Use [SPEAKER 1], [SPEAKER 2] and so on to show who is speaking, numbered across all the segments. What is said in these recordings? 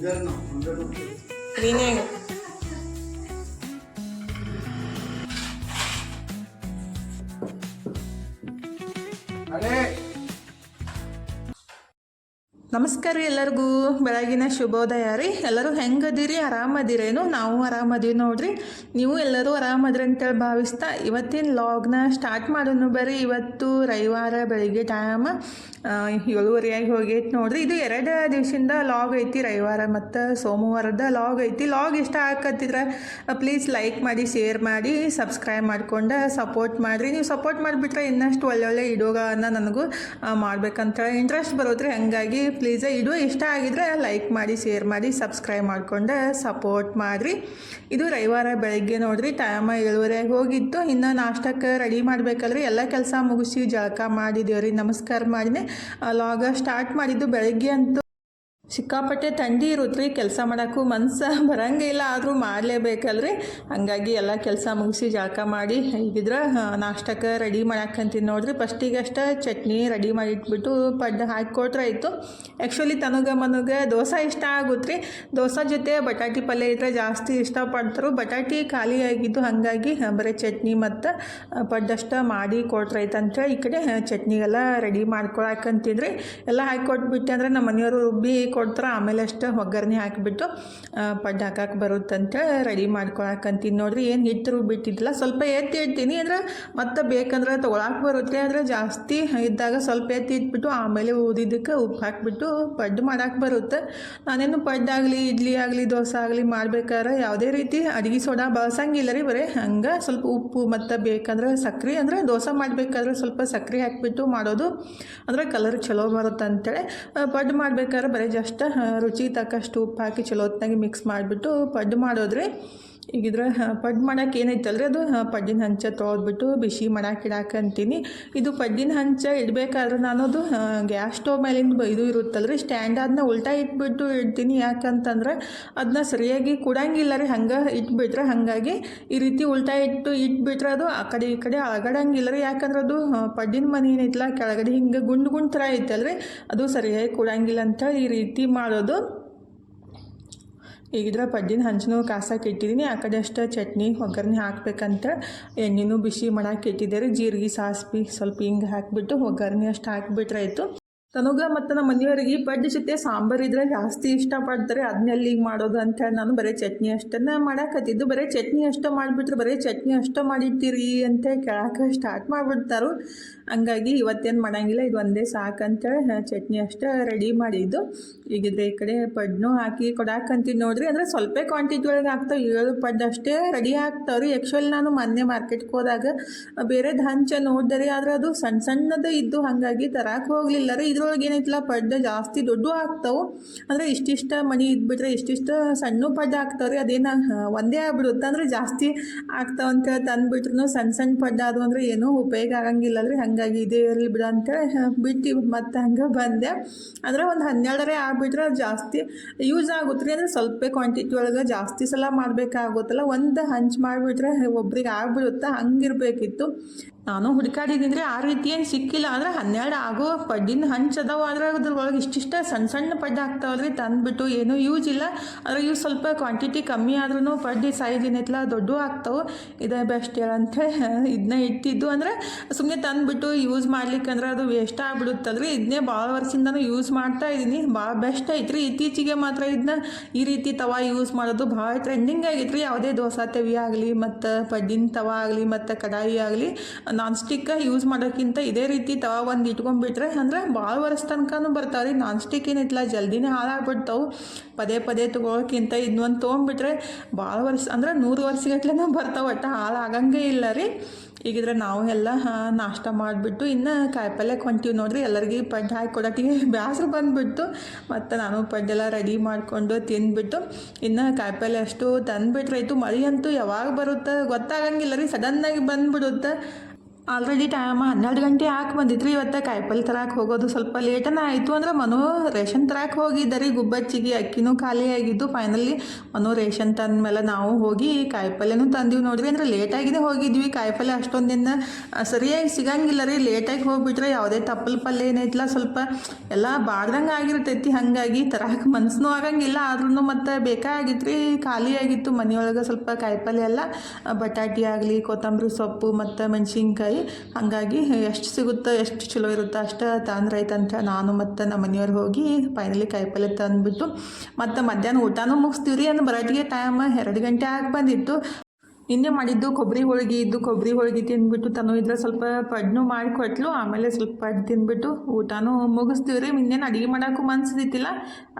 [SPEAKER 1] 你ดิ
[SPEAKER 2] น
[SPEAKER 1] ออกมั
[SPEAKER 2] ನಮಸ್ಕಾರ ರೀ ಎಲ್ಲರಿಗೂ. ಬೆಳಗಿನ ಶುಭೋದಯ ರೀ. ಎಲ್ಲರೂ ಹೆಂಗದಿರಿ? ಆರಾಮದಿರೇನು ನಾವು ಆರಾಮದೀವಿ ನೋಡ್ರಿ. ನೀವು ಎಲ್ಲರೂ ಆರಾಮದ್ರಿ ಅಂತೇಳಿ ಭಾವಿಸ್ತಾ ಇವತ್ತಿನ ಲಾಗ್ನ ಸ್ಟಾರ್ಟ್ ಮಾಡೋನು ಬರ್ರಿ. ಇವತ್ತು ರವಿವಾರ ಬೆಳಿಗ್ಗೆ ಟೈಮ್ ಏಳುವರೆಯಾಗಿ ಹೋಗೈತಿ ನೋಡ್ರಿ. ಇದು ಎರಡು ದಿವಸದಿಂದ ಲಾಗ್ ಐತಿ ರವಿವಾರ ಮತ್ತು ಸೋಮವಾರದ ಲಾಗ್ ಐತಿ. ಲಾಗ್ ಇಷ್ಟ ಹಾಕತ್ತಿದ್ರ ಪ್ಲೀಸ್ ಲೈಕ್ ಮಾಡಿ ಶೇರ್ ಮಾಡಿ ಸಬ್ಸ್ಕ್ರೈಬ್ ಮಾಡ್ಕೊಂಡು ಸಪೋರ್ಟ್ ಮಾಡಿರಿ. ನೀವು ಸಪೋರ್ಟ್ ಮಾಡಿಬಿಟ್ರೆ ಇನ್ನಷ್ಟು ಒಳ್ಳೊಳ್ಳೆ ವಿಡಿಯೋಗಳನ್ನ ನನಗೂ ಮಾಡ್ಬೇಕಂತ ಇಂಟ್ರೆಸ್ಟ್ ಬರುತ್ತೆ ಹಂಗಾಗಿ ಪ್ಲೀಸ್ ವಿಡಿಯೋ ಇಷ್ಟ ಆಗಿದ್ರೆ ಲೈಕ್ ಮಾಡಿ ಶೇರ್ ಮಾಡಿ ಸಬ್ಸ್ಕ್ರೈಬ್ ಮಾಡ್ಕೊಂಡು ಸಪೋರ್ಟ್ ಮಾಡಿರಿ. ಇದು ರವಿವಾರ ಬೆಳಗ್ಗೆ ನೋಡ್ರಿ ಟೈಮ ಏಳುವರೆಗೆ ಹೋಗಿತ್ತು. ಇನ್ನು ನಾಷ್ಟಕ್ಕೆ ರೆಡಿ ಮಾಡಬೇಕಲ್ರಿ. ಎಲ್ಲ ಕೆಲಸ ಮುಗಿಸಿ ಜಳಕ ಮಾಡಿದೇವ್ರಿ. ನಮಸ್ಕಾರ ಮಾಡಿನೇ. ಲಾಗ ಸ್ಟಾರ್ಟ್ ಮಾಡಿದ್ದು ಬೆಳಗ್ಗೆ ಅಂತೂ ಸಿಕ್ಕಾಪಟ್ಟೆ ಥಂಡಿ ಇರುತ್ತೆ ಕೆಲಸ ಮಾಡೋಕ್ಕೂ ಮನ್ಸು ಬರೋಂಗಿಲ್ಲ ಆದರೂ ಮಾಡಲೇಬೇಕಲ್ರಿ. ಹಂಗಾಗಿ ಎಲ್ಲ ಕೆಲಸ ಮುಗಿಸಿ ಜಳಕ ಮಾಡಿ, ಹೀಗಿದ್ರೆ ನಾಷ್ಟಕ್ಕೆ ರೆಡಿ ಮಾಡಾಕಂತೀನಿ ನೋಡ್ರಿ. ಫಸ್ಟಿಗೆ ಅಷ್ಟೇ ಚಟ್ನಿ ರೆಡಿ ಮಾಡಿ ಇಟ್ಬಿಟ್ಟು ಪಡ್ಡು ಹಾಕಿ ಆಯಿತು. ಆ್ಯಕ್ಚುಲಿ ತನಗೆ ಮನಗೆ ದೋಸೆ ಇಷ್ಟ ಆಗುತ್ತೆ ರೀ ದೋಸೆ ಜೊತೆ ಬಟಾಟಿ ಪಲ್ಯ ಇದ್ರೆ ಜಾಸ್ತಿ ಇಷ್ಟಪಡ್ತಾರೆ. ಬಟಾಟಿ ಖಾಲಿ ಆಗಿದ್ದು ಹಾಗಾಗಿ ಬರೀ ಚಟ್ನಿ ಮತ್ತು ಪಡ್ಡಷ್ಟ ಮಾಡಿ ಕೊಟ್ರೆ ಆಯ್ತು ಅಂತೇಳಿ ಈ ಕಡೆ ಚಟ್ನಿಗೆಲ್ಲ ರೆಡಿ ಮಾಡ್ಕೊಳಕಂತಿದ್ರಿ. ಎಲ್ಲ ಹಾಕಿ ಕೊಟ್ಬಿಟ್ಟೆ ಅಂದರೆ ನಮ್ಮ ಮನೆಯವರು ರುಬ್ಬಿ ಕೊಡ್ತಾರೆ, ಆಮೇಲೆ ಅಷ್ಟು ಒಗ್ಗರಣೆ ಹಾಕಿಬಿಟ್ಟು ಪಡ್ಡು ಹಾಕಕ್ಕೆ ಬರುತ್ತಂತೇಳಿ ರೆಡಿ ಮಾಡ್ಕೊಳಕಂತೀನಿ ನೋಡಿರಿ, ಏನು ಹಿಟ್ಟರು ಬಿಟ್ಟಿದ್ದಿಲ್ಲ. ಸ್ವಲ್ಪ ಎತ್ತಿ ಇಡ್ತೀನಿ. ಅಂದ್ರೆ ಮತ್ತೆ ಬೇಕಂದ್ರೆ ತೊಗೊಳಕ್ಕೆ ಬರುತ್ತೆ. ಆದರೆ ಜಾಸ್ತಿ ಇದ್ದಾಗ ಸ್ವಲ್ಪ ಎತ್ತಿ ಇಟ್ಬಿಟ್ಟು, ಆಮೇಲೆ ಊದಿದ್ದಕ್ಕೆ ಉಪ್ಪು ಹಾಕಿಬಿಟ್ಟು ಪಡ್ಡು ಮಾಡಕ್ಕೆ ಬರುತ್ತೆ. ನಾನೇನು ಪಡ್ಡಾಗಲಿ ಇಡ್ಲಿ ಆಗಲಿ, ದೋಸೆ ಆಗಲಿ ಮಾಡ್ಬೇಕಾದ್ರೆ ಯಾವುದೇ ರೀತಿ ಅಡುಗೆ ಸೋಡಾ ಬಳಸಂಗಿಲ್ಲ ರೀ ಬರೀ. ಹಂಗೆ ಸ್ವಲ್ಪ ಉಪ್ಪು ಮತ್ತು ಬೇಕಂದ್ರೆ ಸಕ್ರೆ, ಅಂದರೆ ದೋಸೆ ಮಾಡಬೇಕಾದ್ರೆ ಸ್ವಲ್ಪ ಸಕ್ರೆ ಹಾಕಿಬಿಟ್ಟು ಮಾಡೋದು, ಅಂದರೆ ಕಲರ್ ಚಲೋ ಬರುತ್ತೆ ಅಂತೇಳಿ ಪಡ್ಡು ಮಾಡ್ಬೇಕಾದ್ರೆ ಬರೀ ಜಸ್ಟ್ ರುಚಿ ತಕ್ಕಷ್ಟು ಉಪ್ಪು ಹಾಕಿ ಚಲೋ ಮಿಕ್ಸ್ ಮಾಡಿಬಿಟ್ಟು ಪಡ್ಡು ಮಾಡೋದ್ರಿ. ಈಗಿದ್ರೆ ಪಡ್ಡು ಮಾಡೋಕೆ ಏನೈತಲ್ರಿ ಅದು? ಪಡ್ಡಿನ ಹಂಚ ತೊಳೆದ್ಬಿಟ್ಟು ಬಿಸಿ ಮಾಡಕ್ಕೆ ಇಡಾಕಂತೀನಿ ಇದು ಪಡ್ಡಿನ ಹಂಚ ಇಡಬೇಕಾದ್ರೆ ನಾನು ಅದು ಗ್ಯಾಸ್ ಸ್ಟವ್ ಮೇಲಿಂದ ಇದು ಇರುತ್ತಲ್ರಿ. ಸ್ಟ್ಯಾಂಡ್ ಅದನ್ನ ಉಲ್ಟಾ ಇಟ್ಬಿಟ್ಟು ಇಡ್ತೀನಿ. ಯಾಕಂತಂದ್ರೆ ಅದನ್ನ ಸರಿಯಾಗಿ ಕೊಡಂಗಿಲ್ಲ ರೀ. ಹಂಗೆ ಇಟ್ಬಿಟ್ರೆ ಹಾಗಾಗಿ ಈ ರೀತಿ ಉಲ್ಟಾ ಇಟ್ಟು ಇಟ್ಬಿಟ್ರೆ ಅದು ಆ ಕಡೆ ಈ ಕಡೆ ಅಳಗಡಂಗಿಲ್ಲ ರೀ. ಯಾಕಂದ್ರೆ ಅದು ಪಡ್ಡಿನ ಮನೆ ಏನೈತಲ್ಲ ಕೆಳಗಡೆ ಹಿಂಗೆ ಗುಂಡು ಗುಂಡು ಥರ ಐತಲ್ರಿ. ಅದು ಸರಿಯಾಗಿ ಕೊಡಂಗಿಲ್ಲ ಅಂತ ಈ ರೀತಿ ಮಾಡೋದು. ಈಗಿದ್ರೆ ಪಡ್ಡಿನ ಹಂಚನು ಕಾಸಕ್ಕೆ ಇಟ್ಟಿದ್ದೀನಿ ಆ ಕಡೆ ಅಷ್ಟು ಚಟ್ನಿ, ಒಗ್ಗರಣೆ ಹಾಕ್ಬೇಕಂತ ಎಣ್ಣೆನೂ ಬಿಸಿ ಮಾಡಕ್ಕೆ ಇಟ್ಟಿದ್ದಾರೆ. ಜೀರಿಗೆ, ಸಾಸ್ವಿ ಸ್ವಲ್ಪ ಹಿಂಗೆ ಹಾಕಿಬಿಟ್ಟು ಒಗ್ಗರಣೆ ಅಷ್ಟು ಹಾಕಿಬಿಟ್ರೆ ತನಗ ಮತ್ತು ನಮ್ಮ ಮನೆಯವರಿಗೆ ಪಡ್ಡು ಜೊತೆ ಸಾಂಬಾರು ಇದ್ರೆ ಜಾಸ್ತಿ ಇಷ್ಟಪಡ್ತಾರೆ. ಅದನ್ನೆಲ್ಲ ಮಾಡೋದು ಅಂತ ಹೇಳಿ ನಾನು ಬರೀ ಚಟ್ನಿ ಅಷ್ಟನ್ನು ಮಾಡಾಕತ್ತಿದ್ದು. ಬರೀ ಚಟ್ನಿ ಅಷ್ಟೇ ಮಾಡಿಬಿಟ್ರೆ ಬರೀ ಚಟ್ನಿ ಅಷ್ಟೇ ಮಾಡಿರ್ತೀರಿ ಅಂತ ಕೇಳಕ್ಕೆ ಸ್ಟಾರ್ಟ್ ಮಾಡಿಬಿಡ್ತಾರು. ಹಂಗಾಗಿ ಇವತ್ತೇನು ಮಾಡೋಂಗಿಲ್ಲ ಇದು ಒಂದೇ ಸಾಕಂತೇಳಿ ಆ, ಚಟ್ನಿ ಅಷ್ಟೇ ರೆಡಿ ಮಾಡಿದ್ದು. ಈಗಿದ್ರೆ ಈ ಕಡೆ ಪಡ್ನು ಹಾಕಿ ಕೊಡಾಕಂತೀನಿ ನೋಡ್ರಿ. ಅಂದರೆ ಸ್ವಲ್ಪ ಕ್ವಾಂಟಿಟಿ ಒಳಗೆ ಆಗ್ತಾವೆ ಏಳು ಪಡ್ಡು ಅಷ್ಟೇ ರೆಡಿ ಆಗ್ತಾವ್ರಿ ಆ್ಯಕ್ಚುಲಿ ನಾನು ಮೊನ್ನೆ ಮಾರ್ಕೆಟ್ಗೆ ಹೋದಾಗ ಬೇರೆ ಧಾನ್ಚ ನೋಡಿದೆ ಆದ್ರೆ ಅದು ಸಣ್ಣ ಸಣ್ಣದೇ ಇದ್ದು ಹಾಗಾಗಿ ತರಕ್ಕೆ ಹೋಗಲಿಲ್ಲ ರೀ. ಇದ್ರೊಳಗೆ ಏನೈತಿಲ್ಲ ಪಡ್ಡ ಜಾಸ್ತಿ ದೊಡ್ಡ ಆಗ್ತಾವೆ. ಅಂದರೆ ಇಷ್ಟಿಷ್ಟ ಮಣಿ ಇದ್ಬಿಟ್ರೆ ಇಷ್ಟಿಷ್ಟ ಸಣ್ಣ ಪಡ್ಡ ಆಗ್ತಾವ್ರಿ. ಅದೇನು ಒಂದೇ ಆಗ್ಬಿಡುತ್ತೆ ಅಂದರೆ ಜಾಸ್ತಿ ಆಗ್ತಾವ ಅಂತೇಳಿ ತಂದುಬಿಟ್ರು ಸಣ್ಣ ಸಣ್ಣ ಪಡ್ಡ ಅದು ಅಂದರೆ ಏನೂ ಉಪಯೋಗ ಆಗಂಗಿಲ್ಲ ರೀ ಹಾಗಾಗಿ ಇದೇ ಇರಲಿ ಬಿಡು ಅಂತೇಳಿ ಬಿಟ್ಟು ಮತ್ತೆ ಹಂಗೆ ಬಂದೆ. ಅಂದ್ರೆ ಒಂದು ಹನ್ನೆರಡರೇ ಆಗ್ಬಿಟ್ರೆ ಜಾಸ್ತಿ ಯೂಸ್ ಆಗುತ್ತೆ ರೀ ಅಂದರೆ ಸ್ವಲ್ಪ ಕ್ವಾಂಟಿಟಿ ಒಳಗೆ ಜಾಸ್ತಿ ಸಲ ಮಾಡಬೇಕಾಗುತ್ತಲ್ಲ. ಒಂದು ಹಂಚ್ ಮಾಡಿಬಿಟ್ರೆ ಒಬ್ರಿಗೆ ಆಗ್ಬಿಡುತ್ತೆ, ಹಂಗಿರ್ಬೇಕಿತ್ತು. ನಾನು ಹುಡುಕಾಡಿದ್ದೀನಿ ಆ ರೀತಿ ಏನು ಸಿಕ್ಕಿಲ್ಲ. ಅಂದ್ರೆ ಹನ್ನೆರಡು ಆಗೋ ಪಡ್ಡಿನ ಹಂಚ್ ಅದಾವ. ಆದ್ರೆ ಅದ್ರೊಳಗೆ ಇಷ್ಟಿಷ್ಟ ಸಣ್ಣ ಸಣ್ಣ ಪಡ್ಡು ಆಗ್ತಾವಲ್ಲ ರೀ ತಂದುಬಿಟ್ಟು ಏನೂ ಯೂಸ್ ಇಲ್ಲ. ಆದರೆ ಇವು ಸ್ವಲ್ಪ ಕ್ವಾಂಟಿಟಿ ಕಮ್ಮಿ ಆದ್ರೂ ಪಡ್ಡಿ ಸೈಜ್ ಏನೈತಲ್ಲ ದೊಡ್ಡ ಆಗ್ತಾವೆ. ಇದೇ ಬೆಸ್ಟ್ ಹೇಳಂತೇಳಿ ಇದನ್ನ ಇಟ್ಟಿದ್ದು. ಅಂದ್ರೆ ಸುಮ್ಮನೆ ತಂದುಬಿಟ್ಟು ಯೂಸ್ ಮಾಡ್ಲಿಕ್ಕೆ ಅಂದ್ರೆ ಅದು ವೇಸ್ಟ್ ಆಗ್ಬಿಡುತ್ತಲ್ರಿ. ಇದನ್ನೇ ಭಾಳ ವರ್ಷದಿಂದನೂ ಯೂಸ್ ಮಾಡ್ತಾ ಇದ್ದೀನಿ. ಭಾಳ ಬೆಸ್ಟ್ ಐತ್ರಿ. ಇತ್ತೀಚೆಗೆ ಮಾತ್ರ ಇದನ್ನ ಈ ರೀತಿ ತವಾ ಯೂಸ್ ಮಾಡೋದು ಭಾಳ ಟ್ರೆಂಡಿಂಗ್ ಆಗೈತ್ರಿ. ಯಾವುದೇ ದೋಸೆ ತವಿ ಆಗಲಿ, ಮತ್ತು ಪಡ್ಡಿನ ತವಾ ಆಗಲಿ, ಮತ್ತು ಕಡಾಯಿ ಆಗಲಿ. ನಾನ್ ಸ್ಟಿಕ್ ಯೂಸ್ ಮಾಡೋಕ್ಕಿಂತ ಇದೇ ರೀತಿ ತವಾ ಒಂದು ಇಟ್ಕೊಂಡ್ಬಿಟ್ರೆ ಅಂದ್ರೆ ಭಾಳ ವರ್ಷ ತನಕನೂ ಬರ್ತಾವೆ ರೀ. ನಾನ್ ಸ್ಟಿಕ್ ಏನೈತಿಲ್ಲ ಜಲ್ದಿನೇ ಹಾಳಾಗ್ಬಿಡ್ತಾವೆ. ಪದೇ ಪದೇ ತೊಗೊಳಕ್ಕಿಂತ ಇನ್ನೊಂದು ತೊಗೊಂಡ್ಬಿಟ್ರೆ ಭಾಳ ವರ್ಷ ಅಂದ್ರೆ ನೂರು ವರ್ಷಗಟ್ಲೆನೂ ಬರ್ತಾವೆ, ಒಟ್ಟು ಹಾಳಾಗಂಗೇ ಇಲ್ಲ ರೀ. ಈಗಿದ್ರೆ ನಾವು ಎಲ್ಲ ನಾಷ್ಟ ಮಾಡಿಬಿಟ್ಟು ಇನ್ನು ಕಾಯಿಪಲ್ಯ ಹೊಂಟೀವಿ ನೋಡ್ರಿ. ಎಲ್ಲರಿಗೂ ಪಡ್ಡು ಹಾಕಿ ಕೊಡೋಕ್ಕೆ ಬ್ಯಾಸರು ಬಂದುಬಿಟ್ಟು ಮತ್ತು ನಾನು ಪಡ್ಡೆಲ್ಲ ರೆಡಿ ಮಾಡಿಕೊಂಡು ತಿಂದುಬಿಟ್ಟು ಇನ್ನು ಕಾಯಿಪಲ್ಯ ಅಷ್ಟು ತಂದುಬಿಟ್ರಾಯ್ತು ಮಳೆ ಅಂತೂ ಯಾವಾಗ ಬರುತ್ತೆ ಗೊತ್ತಾಗಂಗಿಲ್ಲ ರೀ. ಸಡನ್ನಾಗಿ ಬಂದುಬಿಡುತ್ತೆ. ಆಲ್ರೆಡಿ ಟೈಮ್ ಹನ್ನೆರಡು ಗಂಟೆ ಹಾಕಿ ಬಂದಿದ್ರಿ ಇವತ್ತು ಕಾಯಿಪಲ್ಲೆ ತರಕ್ಕೆ ಹೋಗೋದು ಸ್ವಲ್ಪ ಲೇಟನ ಆಯಿತು ಅಂದ್ರೆ ಮನು ರೇಷನ್ ತರಕ್ಕೆ ಹೋಗಿದ್ದರಿ. ಗುಬ್ಬಚ್ಚಿಗೆ, ಅಕ್ಕಿನೂ ಖಾಲಿ ಆಗಿದ್ದು ಫೈನಲಿ ಮನು ರೇಷನ್ ತಂದ ಮೇಲೆ ನಾವು ಹೋಗಿ ಕಾಯಿಪಲ್ಲೆನೂ ತಂದೀವಿ ನೋಡ್ರಿ. ಅಂದ್ರೆ ಲೇಟಾಗಿದೆ ಹೋಗಿದ್ವಿ. ಕಾಯಿಪಲ್ಲೆ ಅಷ್ಟೊಂದಿನ ಸರಿಯಾಗಿ ಸಿಗಂಗಿಲ್ಲ ರೀ. ಲೇಟಾಗಿ ಹೋಗ್ಬಿಟ್ರೆ ಯಾವುದೇ ತಪ್ಪಲ್ ಪಲ್ಯ ಏನೈತಿಲ್ಲ ಸ್ವಲ್ಪ ಎಲ್ಲ ಬಾಡ್ದಂಗೆ ಆಗಿರ್ತೈತಿ. ಹಾಗಾಗಿ ತರಕ್ಕೆ ಮನ್ಸೂ ಆಗಂಗಿಲ್ಲ. ಆದ್ರೂ ಮತ್ತು ಬೇಕಾಗಿತ್ತು ರೀ ಖಾಲಿ ಆಗಿತ್ತು ಮನೆಯೊಳಗೆ ಸ್ವಲ್ಪ ಕಾಯಿಪಲ್ಲೆ ಎಲ್ಲ. ಬಟಾಟಿ ಆಗಲಿ, ಕೊತ್ತಂಬರಿ ಸೊಪ್ಪು, ಮತ್ತು ಮೆಣಸಿನ್ಕಾಯಿ ಹಾಗಾಗಿ ಎಷ್ಟು ಸಿಗುತ್ತೋ ಎಷ್ಟು ಚಲೋ ಇರುತ್ತೋ ಅಷ್ಟು ತಂದ್ರೈತಂತ ನಾನು ಮತ್ತು ನಮ್ಮ ಮನೆಯವ್ರಿಗೆ ಹೋಗಿ ಫೈನಲಿ ಕಾಯಿಪಲ್ಲೆ ತಂದುಬಿಟ್ಟು ಮತ್ತು ಮಧ್ಯಾಹ್ನ ಊಟನೂ ಮುಗಿಸ್ತೀವಿ ರೀ ಅಂದ್ರೆ ಬರೋಟಿಗೆ ಟೈಮ್ ಎರಡು ಗಂಟೆ ಆಗಿ ಬಂದಿತ್ತು. ನಿನ್ನೆ ಮಾಡಿದ್ದು ಕೊಬ್ಬರಿ ಹೋಳಿಗೆ ಇದ್ದು ಕೊಬ್ಬರಿ ಹೋಳಿಗೆ ತಿಂದ್ಬಿಟ್ಟು ತನು ಇದ್ರೆ ಸ್ವಲ್ಪ ಪಡ್ನು ಮಾಡಿ ಆಮೇಲೆ ಸ್ವಲ್ಪ ಪಡ್ ತಿಂದ್ಬಿಟ್ಟು ಊಟನೂ ಮುಗಿಸ್ತೀವಿ ರೀ ಇನ್ನೇನು ಅಡುಗೆ ಮಾಡೋಕ್ಕೂ ಮನ್ಸಿದ್ದಿತ್ತಿಲ್ಲ.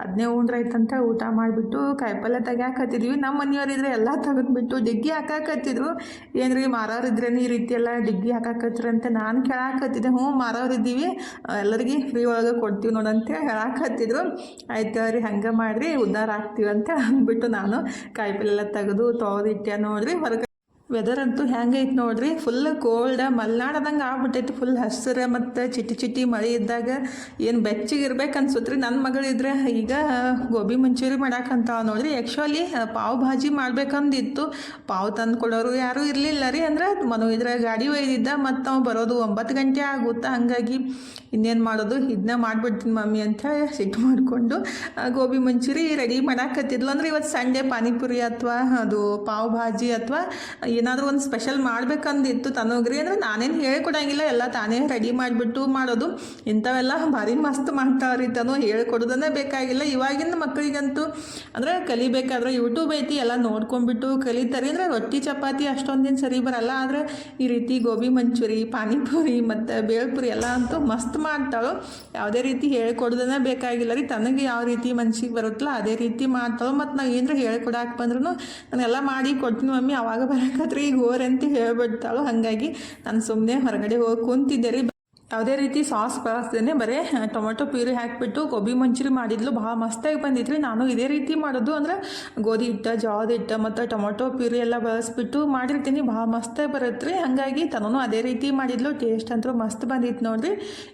[SPEAKER 2] ಅದನ್ನೇ ಉಂಡ್ರೈತಂತ ಊಟ ಮಾಡಿಬಿಟ್ಟು ಕಾಯಿಪಲ್ಲೆ ತೆಗ್ಯಾಕತ್ತಿದ್ವಿ. ನಮ್ಮ ಮನೆಯವರಿದ್ರೆ ಎಲ್ಲ ತೆಗೆದ್ಬಿಟ್ಟು ಡಿಗ್ಗಿ ಹಾಕಾಕತ್ತಿದ್ರು. ಏನ್ರಿ ಮಾರೋರಿದ್ರೇನು ಮಾರೋರಿದ್ರೆ ಈ ರೀತಿ ಎಲ್ಲ ಡಿಗ್ಗಿ ಅಂತ ನಾನು ಕೇಳಾಕತ್ತಿದ್ದೆ. ಹ್ಞೂ ಮಾರೋರಿದ್ದೀವಿ ಎಲ್ಲರಿಗೆ ಫ್ರೀ ಒಳಗೆ ಕೊಡ್ತೀವಿ ನೋಡಂತ ಹೇಳಾಕತ್ತಿದ್ರು. ಆಯ್ತು ರೀ ಹಂಗೆ ಮಾಡಿರಿ ಉದ್ಧಾರ ಆಗ್ತೀವಿ ಅಂತ ಅಂದ್ಬಿಟ್ಟು ನಾನು ಕಾಯಿಪಲ್ಲೆ ಎಲ್ಲ ತೆಗೆದು ತೊಳೆದಿಟ್ಟೆ ನೋಡ್ರಿ. ಹೊರಗೆ ವೆದರ್ ಅಂತೂ ಹೆಂಗೈತೆ ನೋಡ್ರಿ? ಫುಲ್ ಕೋಲ್ಡ್ ಮಲ್ನಾಡದಂಗೆ ಆಗ್ಬಿಟ್ಟೈತಿ. ಫುಲ್ ಹಸಿರು ಮತ್ತು ಚಿಟಿ ಚಿಟಿ ಮಳೆ ಇದ್ದಾಗ ಏನು ಬೆಚ್ಚಗೆ ಇರ್ಬೇಕು ಅನ್ಸುತ್ತೆ ರೀ ನನ್ನ ಮಗಳಿದ್ರೆ ಈಗ ಗೋಬಿ ಮಂಚೂರಿ ಮಾಡಾಕಂತ ನೋಡ್ರಿ. ಆ್ಯಕ್ಚುಲಿ ಪಾವ್ ಭಾಜಿ ಮಾಡ್ಬೇಕಂದಿತ್ತು. ಪಾವ್ ತಂದು ಕೊಡೋರು ಯಾರೂ ಇರಲಿಲ್ಲ ರೀ. ಅಂದ್ರೆ ಮನು ಇದ್ರೆ ಗಾಡಿ ಒಯ್ದಿದ್ದ ಮತ್ತು ನಾವು ಬರೋದು ಒಂಬತ್ತು ಗಂಟೆ ಆಗುತ್ತಾ. ಹಾಗಾಗಿ ಇನ್ನೇನು ಮಾಡೋದು? ಇದನ್ನ ಮಾಡಿಬಿಡ್ತೀನಿ ಮಮ್ಮಿ ಅಂತ ಸಿಟ್ಟು ಮಾಡಿಕೊಂಡು ಗೋಬಿ ಮಂಚೂರಿ ರೆಡಿ ಮಾಡಾಕತ್ತಿದ್ಲು. ಅಂದ್ರೆ ಇವತ್ತು ಸಂಡೇ ಪಾನಿಪುರಿ ಅಥವಾ ಅದು ಪಾವ್ ಭಾಜಿ ಅಥವಾ ಏನಾದರೂ ಒಂದು ಸ್ಪೆಷಲ್ ಮಾಡ್ಬೇಕಂದಿತ್ತು ತನಗ್ರಿ ಅಂದ್ರೆ ನಾನೇನು ಹೇಳ್ಕೊಡಂಗಿಲ್ಲ, ಎಲ್ಲ ತಾನೇ ರೆಡಿ ಮಾಡಿಬಿಟ್ಟು ಮಾಡೋದು. ಇಂಥವೆಲ್ಲ ಭಾರಿ ಮಸ್ತ್ ಮಾಡ್ತಾವ್ರಿ ತನು, ಹೇಳ್ಕೊಡೋದನ್ನೇ ಬೇಕಾಗಿಲ್ಲ. ಇವಾಗಿನ ಮಕ್ಕಳಿಗಂತೂ ಅಂದ್ರೆ ಕಲಿಬೇಕಾದ್ರೆ ಯೂಟ್ಯೂಬ್ ಐತಿ, ಎಲ್ಲ ನೋಡ್ಕೊಂಡ್ಬಿಟ್ಟು ಕಲಿತಾರೆ. ಅಂದ್ರೆ ರೊಟ್ಟಿ, ಚಪಾತಿ ಅಷ್ಟೊಂದಿನ ಸರಿ ಬರಲ್ಲ. ಆದರೆ ಈ ರೀತಿ ಗೋಬಿ ಮಂಚೂರಿ, ಪಾನಿಪುರಿ ಮತ್ತು ಬೇಳ್ಪುರಿ ಎಲ್ಲ ಅಂತೂ ಮಸ್ತ್ ಮಾಡ್ತಾಳು. ಯಾವುದೇ ರೀತಿ ಹೇಳ್ಕೊಡೋದನ್ನೇ ಬೇಕಾಗಿಲ್ಲ ರೀ. ತನಗೆ ಯಾವ ರೀತಿ ಮನ್ಸಿಗೆ ಬರುತ್ತಲ್ಲ, ಅದೇ ರೀತಿ ಮಾಡ್ತಾಳು. ಮತ್ತು ನಾವು ಏನಾರ ಹೇಳ್ಕೊಡಕ್ಕೆ ಬಂದ್ರೂ ಎಲ್ಲ ಮಾಡಿ ಕೊಡ್ತೀನಿ ಮಮ್ಮಿ, ಅವಾಗ ಬರಕತ್ರಿ ಈಗ ಅಂತ ಹೇಳ್ಬಿಡ್ತಾಳು ಹಾಗಾಗಿ ನಾನು ಸುಮ್ಮನೆ ಹೊರಗಡೆ ಹೋಗಿ ಕುಂತಿದ್ದೆ ರೀ. ಯಾವುದೇ ರೀತಿ ಸಾಸ್ ಬಳಸ್ದೇನೆ ಬರೀ ಟೊಮೆಟೊ ಪ್ಯೂರಿ ಹಾಕಿಬಿಟ್ಟು ಗೋಬಿ ಮಂಚೂರಿ ಮಾಡಿದ್ಲು ಭಾಳ ಮಸ್ತಾಗಿ ಬಂದಿತ್ತು ರೀ ನಾನು ಇದೇ ರೀತಿ ಮಾಡೋದು ಅಂದ್ರೆ ಗೋಧಿ ಹಿಟ್ಟ, ಜಾವದ ಹಿಟ್ಟ ಮತ್ತು ಟೊಮೆಟೊ ಪ್ಯೂರಿ ಎಲ್ಲ ಬಳಸ್ಬಿಟ್ಟು ಮಾಡಿರ್ತೀನಿ. ಭಾಳ ಮಸ್ತಾಗಿ ಬರುತ್ತೆ ರೀ ಹಾಗಾಗಿ ತನೂ ಅದೇ ರೀತಿ ಮಾಡಿದ್ಲು. ಟೇಸ್ಟ್ ಅಂತೂ ಮಸ್ತ್ ಬಂದಿತ್ತು ನೋಡಿರಿ.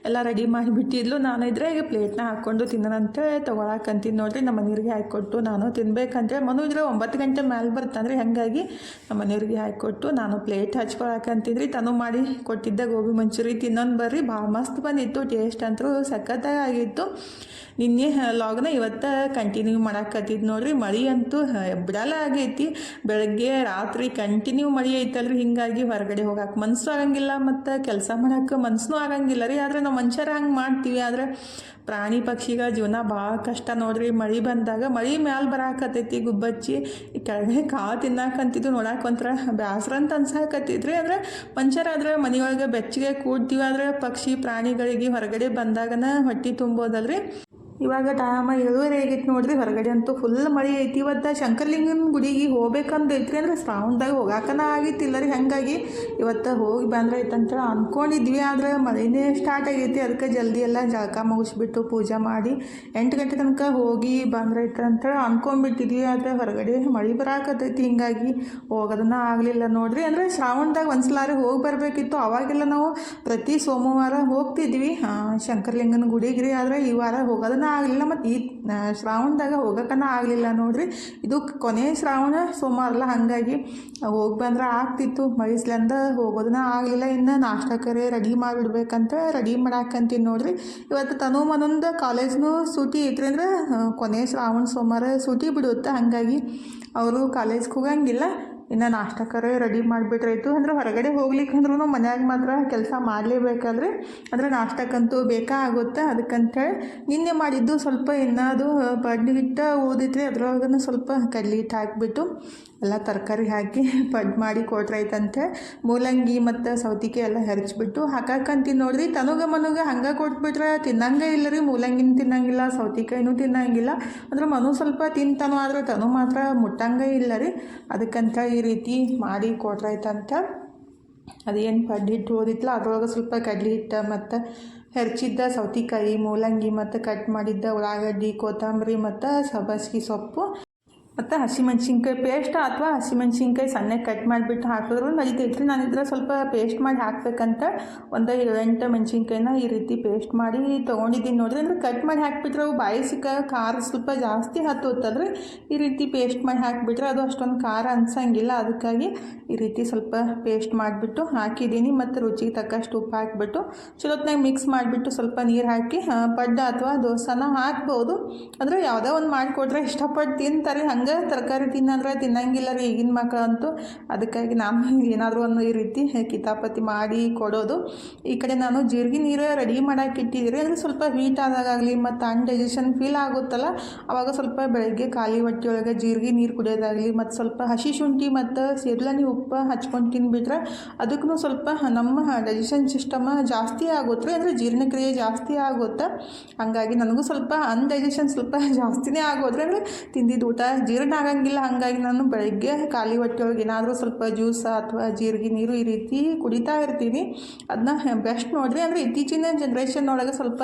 [SPEAKER 2] ಎಲ್ಲ ರೆಡಿ ಮಾಡಿಬಿಟ್ಟಿದ್ಲು. ನಾನು ಇದ್ರೆ ಈಗ ಪ್ಲೇಟ್ನ ಹಾಕ್ಕೊಂಡು ತಿನ್ನೋಣಂತ ತೊಗೊಳಕಂತೀನಿ ನೋಡಿರಿ. ನಮ್ಮ ಮನೆಯವ್ರಿಗೆ ಹಾಕಿಕೊಟ್ಟು ನಾನು ತಿನ್ಬೇಕಂದ್ರೆ ಮನು ಇದ್ರೆ ಒಂಬತ್ತು ಗಂಟೆ ಮೇಲೆ ಬರ್ತಾನೆ ಹಾಗಾಗಿ ನಮ್ಮ ಮನೆಯವ್ರಿಗೆ ಹಾಕಿಕೊಟ್ಟು ನಾನು ಪ್ಲೇಟ್ ಹಚ್ಕೊಳಕಂತಿದ್ರಿ ತನು ಮಾಡಿ ಕೊಟ್ಟಿದ್ದ ಗೋಬಿ ಮಂಚೂರಿ ತಿನ್ನೋನು ಬರ್ರಿ. ಮಸ್ತ್ ಬಂದಿತ್ತು ಟೇಸ್ಟ್ ಅಂತೂ ಸಖತ್ತಾಗಿ ಆಗಿತ್ತು ನಿನ್ನೆ ಲಾಗ್ನ ಇವತ್ತು ಕಂಟಿನ್ಯೂ ಮಾಡಾಕತ್ತಿದ್ದು ನೋಡ್ರಿ. ಮಳೆ ಅಂತೂ ಬಿಡಲ್ಲ ಆಗೈತಿ. ಬೆಳಗ್ಗೆ, ರಾತ್ರಿ ಕಂಟಿನ್ಯೂ ಮಳೆ ಐತಲ್ರಿ. ಹಿಂಗಾಗಿ ಹೊರಗಡೆ ಹೋಗಕ್ಕೆ ಮನಸ್ಸು ಆಗಂಗಿಲ್ಲ ಮತ್ತು ಕೆಲಸ ಮಾಡಕ್ಕೆ ಮನ್ಸು ಆಗಂಗಿಲ್ಲ ರೀ. ಆದರೆ ನಾವು ಮನುಷ್ಯರ ಹಂಗೆ ಮಾಡ್ತೀವಿ. ಆದರೆ ಪ್ರಾಣಿ ಪಕ್ಷಿಗಳ ಜೀವನ ಭಾಳ ಕಷ್ಟ ನೋಡ್ರಿ. ಮಳೆ ಬಂದಾಗ ಮಳೆ ಮ್ಯಾಲೆ ಬರಾಕತ್ತೈತಿ ಗುಬ್ಬಚ್ಚಿ. ಈ ಕಾ ತಿನ್ನಾಕಂತಿದ್ದು ನೋಡಕ್ಕೆ ಒಂಥರ ಬ್ಯಾಸರ ಅಂತ ಅಂದ್ರೆ ಅಂದರೆ ಮನುಷ್ಯರಾದ್ರೆ ಮನೆಯೊಳಗೆ ಬೆಚ್ಚಗೆ ಕೂಡ್ತೀವಿ. ಆದರೆ ಪಕ್ಷಿ ಪ್ರಾಣಿಗಳಿಗೆ ಹೊರಗಡೆ ಬಂದಾಗನ ಹೊಟ್ಟೆ ತುಂಬೋದಲ್ರಿ. ಇವಾಗ ಟೈಮ ಏಳುವರೆ ಆಗೈತೆ ನೋಡ್ರಿ? ಹೊರಗಡೆ ಅಂತೂ ಫುಲ್ ಮಳೆ ಐತಿ. ಇವತ್ತು ಶಂಕರಲಿಂಗನ ಗುಡಿಗೆ ಹೋಗ್ಬೇಕಂತ ಐತ್ರಿ ಅಂದ್ರೆ ಶ್ರಾವಣದಾಗ ಹೋಗಾಕನ ಆಗಿತ್ತಿಲ್ಲ ರೀ ಹಂಗಾಗಿ ಇವತ್ತು ಹೋಗಿ ಬಂದ್ರೆ ಐತಂತ ಅಂದ್ಕೊಂಡಿದ್ವಿ ಆದರೆ ಮಳೆನೇ ಸ್ಟಾರ್ಟ್ ಆಗೈತಿ. ಅದಕ್ಕೆ ಜಲ್ದಿ ಎಲ್ಲ ಜಳಕ ಮುಗಿಸ್ಬಿಟ್ಟು ಪೂಜೆ ಮಾಡಿ ಎಂಟು ಗಂಟೆ ತನಕ ಹೋಗಿ ಬಂದ್ರೆ ಅಂತೇಳಿ ಅಂದ್ಕೊಂಡ್ಬಿಟ್ಟಿದ್ವಿ ಆದರೆ ಹೊರಗಡೆ ಮಳೆ ಬರಾಕತ್ತೈತಿ. ಹಿಂಗಾಗಿ ಹೋಗೋದನ್ನ ಆಗಲಿಲ್ಲ ನೋಡ್ರಿ. ಅಂದರೆ ಶ್ರಾವಣದಾಗ ಒಂದ್ಸಲಾರಿ ಹೋಗಿ ಬರಬೇಕಿತ್ತು. ಅವಾಗೆಲ್ಲ ನಾವು ಪ್ರತಿ ಸೋಮವಾರ ಹೋಗ್ತಿದ್ವಿ. ಶಂಕರಲಿಂಗನ ಗುಡಿಗೆ ರೀ ಆದರೆ ಈ ವಾರ ಹೋಗೋದನ್ನ ಆಗಲಿಲ್ಲ ಮತ್ತು ಈ ಶ್ರಾವಣದಾಗ ಹೋಗೋಕನ ಆಗಲಿಲ್ಲ ನೋಡ್ರಿ. ಇದು ಕೊನೆ ಶ್ರಾವಣ ಸೋಮವಾರ ಅಲ್ಲ ಹಾಗಾಗಿ ಹೋಗಿ ಬಂದ್ರೆ ಆಗ್ತಿತ್ತು. ಮಳಿಸ್ಲಂದ ಹೋಗೋದನ್ನ ಆಗಲಿಲ್ಲ. ಇನ್ನು ನಾಷ್ಟಕರೆ ರೆಡಿ ಮಾಡಿಬಿಡ್ಬೇಕಂತ ರೆಡಿ ಮಾಡಾಕಂತೀನಿ ನೋಡ್ರಿ. ಇವತ್ತು ತನು ಮನೊಂದು ಕಾಲೇಜ್ನೂ ಸೂಟಿ ಐತ್ರಿ ಅಂದ್ರೆ ಕೊನೆ ಶ್ರಾವಣ ಸೋಮವಾರ ಸೂಟಿ ಬಿಡುತ್ತೆ. ಹಾಗಾಗಿ ಅವರು ಕಾಲೇಜ್ಗೆ ಹೋಗಂಗಿಲ್ಲ. ಇನ್ನು ನಾಷ್ಟಕರೆ ರೆಡಿ ಮಾಡಿಬಿಟ್ರಾಯ್ತು ಅಂದ್ರೆ ಹೊರಗಡೆ ಹೋಗ್ಲಿಕ್ಕೆ ಅಂದ್ರೂ ಮನ್ಯಾಗ ಮಾತ್ರ ಕೆಲಸ ಮಾಡಲೇಬೇಕಾದ್ರೆ ಅಂದರೆ ನಾಷ್ಟಕ್ಕಂತೂ ಬೇಕಾ ಆಗುತ್ತೆ ಅದಕ್ಕಂಥೇಳಿ ನಿನ್ನೆ ಮಾಡಿದ್ದು ಸ್ವಲ್ಪ ಇನ್ನೂ ಅದು ಹಿಟ್ಟು ಊದಿತ್ರಿ ಅದ್ರೊಳಗನ ಸ್ವಲ್ಪ ಕಡ್ಲಿ ಹಿಟ್ಟು ಹಾಕಿಬಿಟ್ಟು ಎಲ್ಲ ತರಕಾರಿ ಹಾಕಿ ಪಡ್ ಮಾಡಿ ಕೊಟ್ರಾಯ್ತಂತೆ. ಮೂಲಂಗಿ ಮತ್ತು ಸೌತಿಕಾಯಿ ಎಲ್ಲ ಹೆರಚ್ಬಿಟ್ಟು ಹಾಕಾಕಂತೀನಿ ನೋಡ್ರಿ. ತನಗ ಮನುಗ ಹಂಗೆ ಕೊಟ್ಬಿಟ್ರೆ ತಿನ್ನಂಗೆ ಇಲ್ಲ ರೀ. ಮೂಲಂಗಿನ ತಿನ್ನಂಗಿಲ್ಲ, ಸೌತಿಕಾಯಿನೂ ತಿನ್ನಂಗಿಲ್ಲ. ಅಂದ್ರೆ ಮನು ಸ್ವಲ್ಪ ತಿಂತಾನೋ, ಆದ್ರೆ ತನು ಮಾತ್ರ ಮುಟ್ಟಂಗೆ ಇಲ್ಲ ರೀ. ಅದಕ್ಕಂತ ಈ ರೀತಿ ಮಾಡಿ ಕೊಟ್ರಾಯ್ತಂತ. ಅದೇನು ಪಡ್ಡಿ ಹಿಟ್ಟು ಓದಿತ್ತಲ್ಲ ಅದ್ರೊಳಗೆ ಸ್ವಲ್ಪ ಕಡ್ಲಿ ಹಿಟ್ಟು ಮತ್ತು ಹೆರ್ಚಿದ್ದ ಸೌತಿಕಾಯಿ, ಮೂಲಂಗಿ ಮತ್ತು ಕಟ್ ಮಾಡಿದ್ದ ಉಳ್ಳಾಗಡ್ಡಿ, ಕೊತ್ತಂಬರಿ ಮತ್ತು ಸಬ್ಬಸ್ಗಿ ಸೊಪ್ಪು. ಮತ್ತು ಹಸಿಮೆಣ್ಸಿನ್ಕಾಯಿ ಪೇಸ್ಟ್ ಅಥವಾ ಹಸಿಮೆಣ್ಸಿನ್ಕಾಯಿ ಸಣ್ಣಗೆ ಕಟ್ ಮಾಡಿಬಿಟ್ಟು ಹಾಕಿದ್ರು ನಡೀತೈತ್ರಿ ನಾನು ಇದರ ಸ್ವಲ್ಪ ಪೇಸ್ಟ್ ಮಾಡಿ ಹಾಕ್ಬೇಕಂತ ಒಂದು ಏಳೆಂಟು ಮೆಣಸಿನ್ಕಾಯಿನ ಈ ರೀತಿ ಪೇಸ್ಟ್ ಮಾಡಿ ತೊಗೊಂಡಿದ್ದೀನಿ ನೋಡಿರಿ. ಅಂದ್ರೆ ಕಟ್ ಮಾಡಿ ಹಾಕಿಬಿಟ್ರೆ ಅವು ಬಾಯಿ ಸಿಕ್ಕ ಖಾರ ಸ್ವಲ್ಪ ಜಾಸ್ತಿ ಹತ್ತೋತಲ್ರಿ ಈ ರೀತಿ ಪೇಸ್ಟ್ ಮಾಡಿ ಹಾಕಿಬಿಟ್ರೆ ಅದು ಅಷ್ಟೊಂದು ಖಾರ ಅನ್ಸಂಗಿಲ್ಲ. ಅದಕ್ಕಾಗಿ ಈ ರೀತಿ ಸ್ವಲ್ಪ ಪೇಸ್ಟ್ ಮಾಡಿಬಿಟ್ಟು ಹಾಕಿದ್ದೀನಿ. ಮತ್ತು ರುಚಿಗೆ ತಕ್ಕಷ್ಟು ಉಪ್ಪು ಹಾಕಿಬಿಟ್ಟು ಚಲೋತ್ನಾಗ ಮಿಕ್ಸ್ ಮಾಡಿಬಿಟ್ಟು ಸ್ವಲ್ಪ ನೀರು ಹಾಕಿ ಪಡ್ಡ ಅಥವಾ ದೋಸೆನ ಹಾಕ್ಬೋದು. ಅಂದರೆ ಯಾವುದೋ ಒಂದು ಮಾಡಿಕೊಟ್ರೆ ಇಷ್ಟಪಟ್ಟು ತಿಂತಾರೆ. ಹಂಗೆ ತರಕಾರಿ ತಿನ್ನಂದ್ರೆ ತಿನ್ನಂಗಿಲ್ಲ ರೀ ಈಗಿನ ಮಕ್ಕಳಂತೂ. ಅದಕ್ಕಾಗಿ ನಾನು ಏನಾದರೂ ಒಂದು ಈ ರೀತಿ ಕಿತಾಪತಿ ಮಾಡಿ ಕೊಡೋದು. ಈ ಕಡೆ ನಾನು ಜೀರಿಗೆ ನೀರು ರೆಡಿ ಮಾಡಕ್ಕೆ ಇಟ್ಟಿದ್ದೀರಿ ಅಂದರೆ ಸ್ವಲ್ಪ ಹೀಟ್ ಆದಾಗಲಿ ಮತ್ತು ಅನ್ಡೈಜೆಷನ್ ಫೀಲ್ ಆಗುತ್ತಲ್ಲ ಆವಾಗ ಸ್ವಲ್ಪ ಬೆಳಗ್ಗೆ ಖಾಲಿ ಹೊಟ್ಟೆಯೊಳಗೆ ಜೀರಿಗೆ ನೀರು ಕುಡಿಯೋದಾಗಲಿ ಮತ್ತು ಸ್ವಲ್ಪ ಹಸಿ ಶುಂಠಿ ಮತ್ತು ಸೇರ್ಲನಿ ಉಪ್ಪು ಹಚ್ಕೊಂಡು ತಿನ್ಬಿಟ್ರೆ ಅದಕ್ಕೂ ಸ್ವಲ್ಪ ನಮ್ಮ ಡೈಜೆಷನ್ ಸಿಸ್ಟಮ್ ಜಾಸ್ತಿ ಆಗುತ್ತೆ ಅಂದರೆ ಜೀರ್ಣಕ್ರಿಯೆ ಜಾಸ್ತಿ ಆಗುತ್ತೆ. ಹಂಗಾಗಿ ನನಗೂ ಸ್ವಲ್ಪ ಅನ್ಡೈಜೆಷನ್ ಸ್ವಲ್ಪ ಜಾಸ್ತಿನೇ ಆಗೋದ್ರೆ ಅಂದರೆ ತಿಂದಿದ್ದು ಊಟ ಜೀರ್ಣ ಆಗಂಗಿಲ್ಲ. ಹಾಗಾಗಿ ನಾನು ಬೆಳಗ್ಗೆ ಖಾಲಿ ಹೊಟ್ಟೆಯೊಳಗೆ ಏನಾದರೂ ಸ್ವಲ್ಪ ಜ್ಯೂಸ ಅಥವಾ ಜೀರಿಗೆ ನೀರು ಈ ರೀತಿ ಕುಡಿತಾ ಇರ್ತೀನಿ. ಅದನ್ನ ಬೆಸ್ಟ್ ನೋಡಿರಿ. ಅಂದರೆ ಇತ್ತೀಚಿನ ಜನ್ರೇಷನ್ ಒಳಗೆ ಸ್ವಲ್ಪ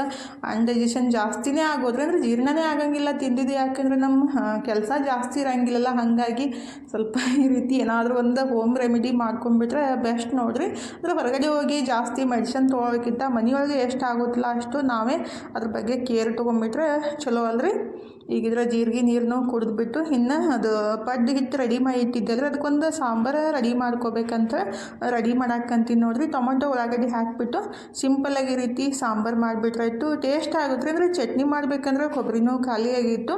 [SPEAKER 2] ಅನ್ಡೈಜೆಷನ್ ಜಾಸ್ತಿನೇ ಆಗೋದ್ರೆ ಅಂದರೆ ಜೀರ್ಣನೇ ಆಗಂಗಿಲ್ಲ ತಿಂದಿದ್ದು. ಯಾಕಂದರೆ ನಮ್ಮ ಕೆಲಸ ಜಾಸ್ತಿ ಇರಂಗಿಲ್ಲಲ್ಲ. ಹಾಗಾಗಿ ಸ್ವಲ್ಪ ಈ ರೀತಿ ಏನಾದರೂ ಒಂದು ಹೋಮ್ ರೆಮಿಡಿ ಮಾಡ್ಕೊಂಡ್ಬಿಟ್ರೆ ಬೆಸ್ಟ್ ನೋಡಿರಿ. ಅಂದರೆ ಹೊರಗಡೆ ಹೋಗಿ ಜಾಸ್ತಿ ಮೆಡಿಷನ್ ತೊಗೊಳೋಕ್ಕಿಂತ ಮನೆಯೊಳಗೆ ಎಷ್ಟು ಆಗುತ್ತಲ್ಲ ಅಷ್ಟು ನಾವೇ ಅದ್ರ ಬಗ್ಗೆ ಕೇರ್ ತೊಗೊಂಬಿಟ್ರೆ ಚಲೋ ಅಲ್ರಿ. ಈಗಿದ್ರೆ ಜೀರಿಗೆ ನೀರನ್ನು ಕುಡಿದ್ಬಿಟ್ಟು ಇನ್ನು ಅದು ಪಡ್ಡು ಹಿಟ್ಟು ರೆಡಿ ಮಾಡಿ ಇಟ್ಟಿದ್ದರೆ ಅದಕ್ಕೊಂದು ಸಾಂಬಾರು ರೆಡಿ ಮಾಡ್ಕೋಬೇಕಂತ ರೆಡಿ ಮಾಡಾಕಂತೀನಿ ನೋಡ್ರಿ. ಟೊಮೊಟೊ ಉಳ್ಳಾಗಡ್ಡಿ ಹಾಕಿಬಿಟ್ಟು ಆಗಿ ರೀತಿ ಸಾಂಬಾರು ಮಾಡಿಬಿಟ್ರಾಯ್ತು ಟೇಸ್ಟ್ ಆಗುತ್ತೆ. ಅಂದರೆ ಚಟ್ನಿ ಮಾಡಬೇಕಂದ್ರೆ ಕೊಬ್ಬರಿನೂ ಖಾಲಿಯಾಗಿತ್ತು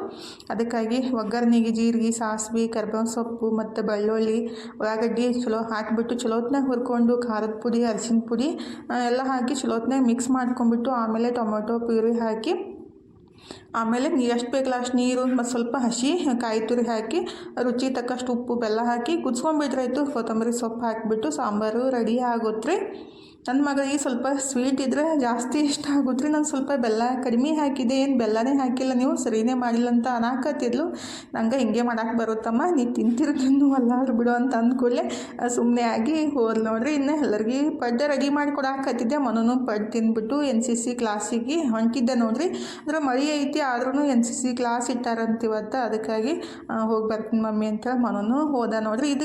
[SPEAKER 2] ಅದಕ್ಕಾಗಿ ಒಗ್ಗರಣೆಗೆ ಜೀರಿಗೆ, ಸಾಸಿವೆ, ಕರ್ಬೇವಿನ ಸೊಪ್ಪು ಮತ್ತು ಬೆಳ್ಳುಳ್ಳಿ, ಉಳ್ಳಾಗಡ್ಡಿ ಚಲೋ ಹಾಕಿಬಿಟ್ಟು ಚಲೋತ್ನಾಗ ಹುರ್ಕೊಂಡು ಖಾರದ ಪುಡಿ, ಅರಿಶಿನ ಪುಡಿ ಎಲ್ಲ ಹಾಕಿ ಚಲೋತ್ನಾಗ ಮಿಕ್ಸ್ ಮಾಡ್ಕೊಂಡ್ಬಿಟ್ಟು ಆಮೇಲೆ ಟೊಮೊಟೊ ಪ್ಯೂರಿ ಹಾಕಿ ಆಮೇಲೆ ಎಷ್ಟು ಬೇಕಲ್ಲ ಅಷ್ಟು ನೀರು, ಮತ್ತು ಸ್ವಲ್ಪ ಹಸಿ ಕಾಯಿ ತುರಿ ಹಾಕಿ, ರುಚಿ ತಕ್ಕಷ್ಟು ಉಪ್ಪು, ಬೆಲ್ಲ ಹಾಕಿ ಕುದಿಸ್ಕೊಂಬಿಟ್ರಾಯ್ತು ಕೊತ್ತಂಬರಿ ಸೊಪ್ಪು ಹಾಕಿಬಿಟ್ಟು ಸಾಂಬಾರು ರೆಡಿ ಆಗುತ್ತೆ ನನ್ನ ಮಗಳಿಗೆ ಸ್ವಲ್ಪ ಸ್ವೀಟ್ ಇದ್ದರೆ ಜಾಸ್ತಿ ಇಷ್ಟ ಆಗುತ್ತೆ ನಾನು ಸ್ವಲ್ಪ ಬೆಲ್ಲ ಕಡಿಮೆ ಹಾಕಿದೆ. ಏನು ಬೆಲ್ಲನೇ ಹಾಕಿಲ್ಲ. ನೀವು ಸರಿನೇ ಮಾಡಿಲ್ಲ ಅಂತ ಅನಾಕತ್ತಿದ್ಲು. ನಂಗೆ ಹಿಂಗೆ ಮಾಡಕ್ಕೆ ಬರುತ್ತಮ್ಮ. ನೀ ತಿಂತಿರೋದನ್ನು ಅಲ್ಲಾದ್ರು ಬಿಡು ಅಂತ ಅಂದ್ಕೂಡಲೇ ಸುಮ್ಮನೆ ಆಗಿ ಹೋದ್ ನೋಡ್ರಿ. ಇನ್ನು ಎಲ್ಲರಿಗೆ ಪಡ್ಡ ರೆಡಿ ಮಾಡಿ ಕೊಡಾಕತ್ತಿದ್ದೆ. ಮನೂ ಪಡ್ಡು ತಿಂದ್ಬಿಟ್ಟು ಎನ್ ಸಿ ಸಿ ಕ್ಲಾಸಿಗೆ ಹೊಂಟಿದ್ದೆ ನೋಡ್ರಿ. ಅಂದ್ರೆ ಮಳೆ ಐತಿ ಆದ್ರೂ ಎನ್ ಸಿ ಸಿ ಕ್ಲಾಸ್ ಇಟ್ಟಾರಂತ ಇವತ್ತು ಅದಕ್ಕಾಗಿ ಹೋಗಿ ಬರ್ತೀನಿ ಮಮ್ಮಿ ಅಂತ ಮನೂ ಹೋದ ನೋಡ್ರಿ. ಇದು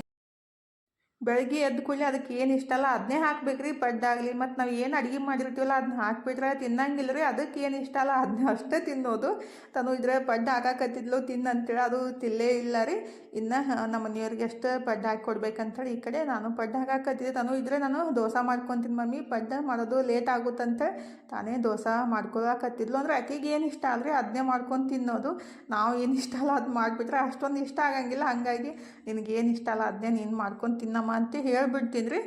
[SPEAKER 2] ಬೆಳಗ್ಗೆ ಎದ್ದ ಕೂಡಲೇ ಅದಕ್ಕೆ ಏನು ಇಷ್ಟ ಅಲ್ಲ ಅದನ್ನೇ ಹಾಕ್ಬೇಕು ರೀ ಪಡ್ಡಾಗಲಿ ಮತ್ತು ನಾವು ಏನು ಅಡುಗೆ ಮಾಡಿರ್ತೀವಲ್ಲ ಅದನ್ನ ಹಾಕ್ಬಿಟ್ರೆ ತಿನ್ನಂಗಿಲ್ಲ ರೀ. ಅದಕ್ಕೆ ಏನು ಇಷ್ಟ ಅಲ್ಲ ಅದನ್ನ ಅಷ್ಟೇ ತಿನ್ನೋದು. ತನು ಇದ್ರೆ ಪಡ್ಡು ಹಾಕಾಕತ್ತಿದ್ಲು ತಿನ್ನು ಅಂತೇಳಿ ಅದು ತಿಲ್ಲೇ ಇಲ್ಲ ರೀ. ಇನ್ನು ನಮ್ಮ ಮನೆಯವ್ರಿಗೆ ಎಷ್ಟು ಪಡ್ಡು ಹಾಕಿ ಕೊಡ್ಬೇಕಂತೇಳಿ ಈ ಕಡೆ ನಾನು ಪಡ್ಡು ಹಾಕಾಕತ್ತಿದ್ದೆ. ತನು ಇದ್ರೆ ನಾನು ದೋಸೆ ಮಾಡ್ಕೊತೀನಿ ಮಮ್ಮಿ. ಪಡ್ಡು ಮಾಡೋದು ಲೇಟ್ ಆಗುತ್ತಂತೆ ತಾನೇ ದೋಸೆ ಮಾಡ್ಕೊಳಕತ್ತಿದ್ಲು. ಅಂದ್ರೆ ಆಕೆಗೆ ಏನು ಇಷ್ಟ ಅಲ್ರಿ ಅದನ್ನೇ ಮಾಡ್ಕೊಂಡು ತಿನ್ನೋದು. ನಾವು ಏನು ಇಷ್ಟ ಅಲ್ಲ, ಅದು ಮಾಡಿಬಿಟ್ರೆ ಅಷ್ಟೊಂದು ಇಷ್ಟ ಆಗಂಗಿಲ್ಲ. ಹಾಗಾಗಿ ನಿನಗೇನು ಇಷ್ಟ ಅಲ್ಲ ಅದನ್ನೇ ನೀನು ಮಾಡ್ಕೊಂಡು ತಿನ್ನಮ್ಮ ಅಂತ ಹೇಳ್ಬಿಡ್ತೀನಿ ರೀ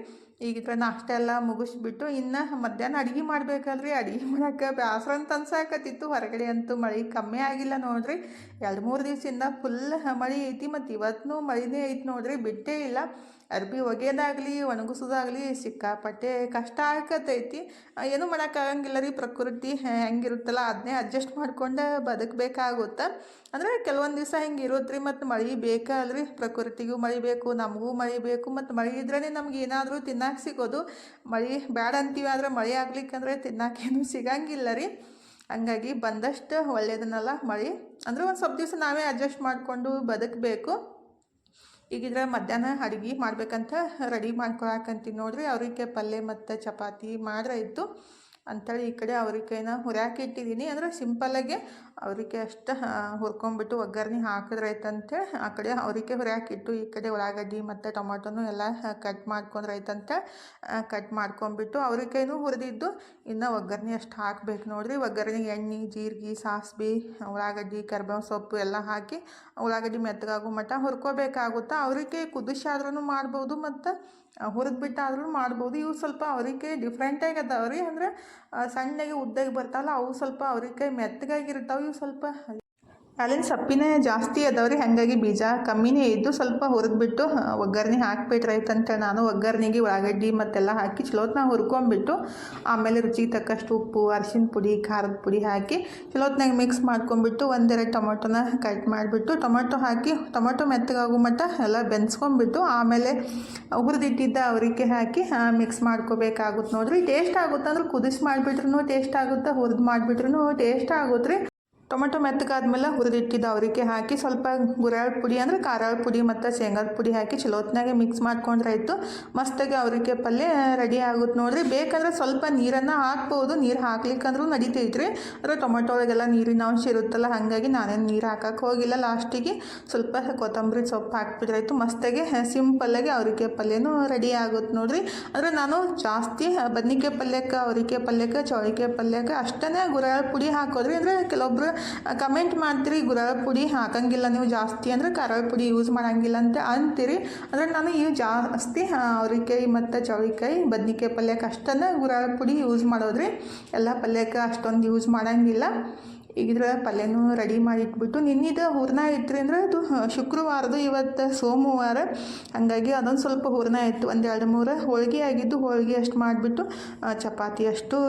[SPEAKER 2] ಈಗಿದ್ರೆ ನಾಷ್ಟ ಎಲ್ಲ ಮುಗಿಸ್ಬಿಟ್ಟು ಇನ್ನು ಮಧ್ಯಾಹ್ನ ಅಡುಗೆ ಮಾಡಬೇಕಲ್ರಿ. ಅಡುಗೆ ಮಾಡೋಕೆ ಬೇಸರ ಅಂತ ಅನ್ಸಾಕತ್ತಿತ್ತು. ಹೊರಗಡೆ ಅಂತೂ ಮಳೆ ಕಮ್ಮಿ ಆಗಿಲ್ಲ ನೋಡ್ರಿ. ಎರಡು ಮೂರು ದಿವಸದಿಂದ ಫುಲ್ ಮಳೆ ಐತಿ ಮತ್ತು ಇವತ್ತು ಮಳೆನೇ ಐತಿ ನೋಡ್ರಿ. ಬಿಟ್ಟೇ ಇಲ್ಲ. ಅರ್ಬಿ ಒಗೆಯೋದಾಗಲಿ ಒಣಗಿಸೋದಾಗಲಿ ಸಿಕ್ಕಾಪಟ್ಟೆ ಕಷ್ಟ ಆಗತ್ತೈತಿ ಏನೂ ಮಾಡೋಕ್ಕಾಗಂಗಿಲ್ಲ ರೀ. ಪ್ರಕೃತಿ ಹೆಂಗಿರುತ್ತಲ್ಲ ಅದನ್ನೇ ಅಡ್ಜಸ್ಟ್ ಮಾಡ್ಕೊಂಡು ಬದುಕಬೇಕಾಗುತ್ತೆ. ಅಂದರೆ ಕೆಲವೊಂದು ದಿವಸ ಹಿಂಗೆ ಇರುತ್ತೆ ರೀ ಮತ್ತು ಮಳೆ ಬೇಕಲ್ರಿ. ಪ್ರಕೃತಿಗೂ ಮಳೆ ಬೇಕು, ನಮಗೂ ಮಳೆ ಬೇಕು. ಮತ್ತು ಮಳೆ ಇದ್ರೇ ನಮ್ಗೆ ಏನಾದರೂ ತಿನ್ನಕ್ಕೆ ಸಿಗೋದು. ಮಳೆ ಬ್ಯಾಡ ಅಂತೀವಿ ಆದರೆ ಮಳೆ ಆಗ್ಲಿಕ್ಕಂದ್ರೆ ತಿನ್ನಕ್ಕೇನು ಸಿಗಂಗಿಲ್ಲ ರೀ. ಹಂಗಾಗಿ ಬಂದಷ್ಟು ಒಳ್ಳೆಯದನ್ನೆಲ್ಲ ಮಳೆ ಅಂದರೆ ಒಂದು ಸ್ವಲ್ಪ ದಿವಸ ನಾವೇ ಅಡ್ಜಸ್ಟ್ ಮಾಡಿಕೊಂಡು ಬದುಕಬೇಕು. ಈಗಿದ್ರೆ ಮಧ್ಯಾಹ್ನ ಅಡುಗೆ ಮಾಡಬೇಕಂತ ರೆಡಿ ಮಾಡ್ಕೊಳಕಂತೀನಿ ನೋಡಿರಿ. ಅವ್ರಿಗೆ ಪಲ್ಯ ಮತ್ತು ಚಪಾತಿ ಮಾಡ್ರೆ ಇತ್ತು. ಅಂತೇಳಿ ಈ ಕಡೆ ಅವ್ರಿಕಾಯಿನ ಹುರ್ಯಾಕೆ ಇಟ್ಟಿದ್ದೀನಿ ಅಂದರೆ ಸಿಂಪಲ್ಲಾಗೆ ಅವ್ರಿಗೆ ಅಷ್ಟು ಹುರ್ಕೊಂಬಿಟ್ಟು ಒಗ್ಗರಣೆ ಹಾಕಿದ್ರೆ ಆ ಕಡೆ ಅವ್ರಿಗೆ ಹುರ್ಯಾಕಿಟ್ಟು ಈ ಕಡೆ ಉಳ್ಳಾಗಡ್ಡಿ ಮತ್ತು ಟೊಮೊಟೊನು ಎಲ್ಲ ಕಟ್ ಮಾಡ್ಕೊಂಡ್ರೆ ಕಟ್ ಮಾಡ್ಕೊಂಬಿಟ್ಟು ಅವ್ರಿಕಾಯಿನೂ ಹುರಿದಿದ್ದು ಇನ್ನು ಒಗ್ಗರಣೆ ಅಷ್ಟು ಹಾಕ್ಬೇಕು ನೋಡಿರಿ. ಒಗ್ಗರಣೆಗೆ ಎಣ್ಣೆ, ಜೀರಿಗೆ ಸಾಸಿವೆ ಉಳ್ಳಾಗಡ್ಡಿ, ಕರ್ಬೇವು ಸೊಪ್ಪು ಎಲ್ಲ ಹಾಕಿ ಉಳ್ಳಾಗಡ್ಡಿ ಮೆತ್ತಗಾಗೋ ಮಟ್ಟ ಹುರ್ಕೋಬೇಕಾಗುತ್ತಾ? ಅವ್ರಿಗೆ ಕುದಿಸಾದ್ರೂ ಮಾಡ್ಬೋದು ಮತ್ತು ಹುರಿದ್ಬಿಟ್ಟಾದ್ರೂ ಮಾಡ್ಬೋದು. ಇವು ಸ್ವಲ್ಪ ಅವ್ರಿಗೆ ಡಿಫ್ರೆಂಟಾಗಿ ಅದಾವೆ ರೀ ಅಂದರೆ ಸಣ್ಣಗೆ ಉದ್ದಾಗಿ ಬರ್ತಾವಲ್ಲ, ಅವು ಸ್ವಲ್ಪ ಅವ್ರಿಗೆ ಮೆತ್ತಗಾಗಿರ್ತಾವೆ. ಇವು ಸ್ವಲ್ಪ ಅಲ್ಲಿನ ಸಪ್ಪಿನೇ ಜಾಸ್ತಿ ಅದಾವ್ರಿ, ಹಾಗಾಗಿ ಬೀಜ ಕಮ್ಮಿನೇ ಇದ್ದು ಸ್ವಲ್ಪ ಹುರಿದ್ಬಿಟ್ಟು ಒಗ್ಗರಣೆ ಹಾಕ್ಬಿಟ್ರೈತಂತ ನಾನು ಒಗ್ಗರಣೆಗೆ ಉಳ್ಳಾಗಡ್ಡಿ ಮತ್ತೆಲ್ಲ ಹಾಕಿ ಚಲೋತ್ನಾಗ ಹುರ್ಕೊಂಡ್ಬಿಟ್ಟು ಆಮೇಲೆ ರುಚಿಗೆ ತಕ್ಕಷ್ಟು ಉಪ್ಪು, ಅರಿಶಿನ ಪುಡಿ, ಖಾರದ ಪುಡಿ ಹಾಕಿ ಚಲೋತ್ನಾಗ ಮಿಕ್ಸ್ ಮಾಡ್ಕೊಂಡ್ಬಿಟ್ಟು ಒಂದೆರಡು ಟೊಮೊಟೊನ ಕಟ್ ಮಾಡಿಬಿಟ್ಟು, ಟೊಮೊಟೊ ಹಾಕಿ, ಟೊಮೊಟೊ ಮೆತ್ತಗಾಗೋ ಮಟ್ಟ ಎಲ್ಲ ಬೆನ್ಸ್ಕೊಂಡ್ಬಿಟ್ಟು ಆಮೇಲೆ ಹುರಿದಿಟ್ಟಿದ್ದ ಅವರಿಗೆ ಹಾಕಿ ಮಿಕ್ಸ್ ಮಾಡ್ಕೋಬೇಕಾಗುತ್ತೆ ನೋಡ್ರಿ. ಟೇಸ್ಟ್ ಆಗುತ್ತೆ ಅಂದ್ರೆ ಕುದಿಸಿ ಮಾಡಿಬಿಟ್ರು ಟೇಸ್ಟ್ ಆಗುತ್ತೆ, ಹುರಿದು ಮಾಡಿಬಿಟ್ರು ಟೇಸ್ಟ್ ಆಗುತ್ತೆ ಟೊಮೆಟೊ ಮೆತ್ತಗಾದ್ಮೇಲೆ ಹುರಿದಿಟ್ಟಿದ್ದು ಅವರಿಗೆ ಹಾಕಿ ಸ್ವಲ್ಪ ಗುರಾಳ್ ಪುಡಿ ಅಂದರೆ ಖಾರಾಳ ಪುಡಿ ಮತ್ತು ಶೇಂಗಾದ ಪುಡಿ ಹಾಕಿ ಚಲೋತ್ನಾಗೆ ಮಿಕ್ಸ್ ಮಾಡ್ಕೊಂಡ್ರೆ ಆಯಿತು. ಮಸ್ತಾಗಿ ಅವರಿಗೆ ಪಲ್ಯ ರೆಡಿ ಆಗುತ್ತೆ ನೋಡಿರಿ. ಬೇಕಂದ್ರೆ ಸ್ವಲ್ಪ ನೀರನ್ನು ಹಾಕ್ಬೋದು. ನೀರು ಹಾಕ್ಲಿಕ್ಕಂದ್ರೂ ನಡಿತೈತ್ರಿ. ಅಂದರೆ ಟೊಮೆಟೊ ಒಳಗೆಲ್ಲ ನೀರಿನ ಅಂಶ ಇರುತ್ತಲ್ಲ, ಹಾಗಾಗಿ ನಾನೇನು ನೀರು ಹಾಕಕ್ಕೆ ಹೋಗಿಲ್ಲ. ಲಾಸ್ಟಿಗೆ ಸ್ವಲ್ಪ ಕೊತ್ತಂಬರಿ ಸೊಪ್ಪು ಹಾಕ್ಬಿಟ್ರೆ ಆಯಿತು. ಮಸ್ತಾಗಿ ಸಿಂಪಲ್ಲಾಗಿ ಅವರಿಗೆ ಪಲ್ಯನೂ ರೆಡಿ ಆಗುತ್ತೆ ನೋಡಿರಿ. ಅಂದರೆ ನಾನು ಜಾಸ್ತಿ ಬದ್ನಿಕಾಯಿ ಪಲ್ಯಕ್ಕೆ, ಅವರಿಕಾಯಿ ಪಲ್ಯಕ್ಕೆ, ಚೌಳಿಕಾಯಿ ಪಲ್ಯಕ್ಕೆ ಅಷ್ಟೇ ಗುರಾಳ ಪುಡಿ ಹಾಕೋದ್ರಿ. ಅಂದರೆ ಕೆಲವೊಬ್ರು ಕಮೆಂಟ್ ಮಾಡ್ತೀರಿ ಗುರಾಳ ಪುಡಿ ಹಾಕಂಗಿಲ್ಲ ನೀವು ಜಾಸ್ತಿ ಅಂದರೆ ಖಾರಾಳ ಪುಡಿ ಯೂಸ್ ಮಾಡಂಗಿಲ್ಲ ಅಂತ ಅಂತೀರಿ. ಅಂದರೆ ನಾನು ಈ ಜಾಸ್ತಿ ಅವ್ರಿಕಾಯಿ ಮತ್ತು ಚೌಳಿಕಾಯಿ, ಬದ್ನಿಕಾಯಿ ಪಲ್ಯಕ್ಕೆ ಅಷ್ಟನ್ನು ಗುರಳ ಪುಡಿ ಯೂಸ್ ಮಾಡೋದ್ರಿ. ಎಲ್ಲ ಪಲ್ಯಕ್ಕೆ ಅಷ್ಟೊಂದು ಯೂಸ್ ಮಾಡಂಗಿಲ್ಲ. ಇದ್ರ ಪಲ್ಯನೂ ರೆಡಿ ಮಾಡಿ ಇಟ್ಬಿಟ್ಟು ನಿನ್ನಿದು ಹೂರ್ಣ ಇಟ್ರಿ ಅಂದ್ರೆ ಅದು ಶುಕ್ರವಾರದ ಇವತ್ತು ಸೋಮವಾರ. ಹಾಗಾಗಿ ಅದೊಂದು ಸ್ವಲ್ಪ ಹೂರ್ಣ ಇತ್ತು ಒಂದು ಎರಡು ಮೂರು ಹೋಳಿಗೆ ಆಗಿದ್ದು ಹೋಳಿಗೆ ಅಷ್ಟು ಮಾಡಿಬಿಟ್ಟು ಚಪಾತಿ ಅಷ್ಟು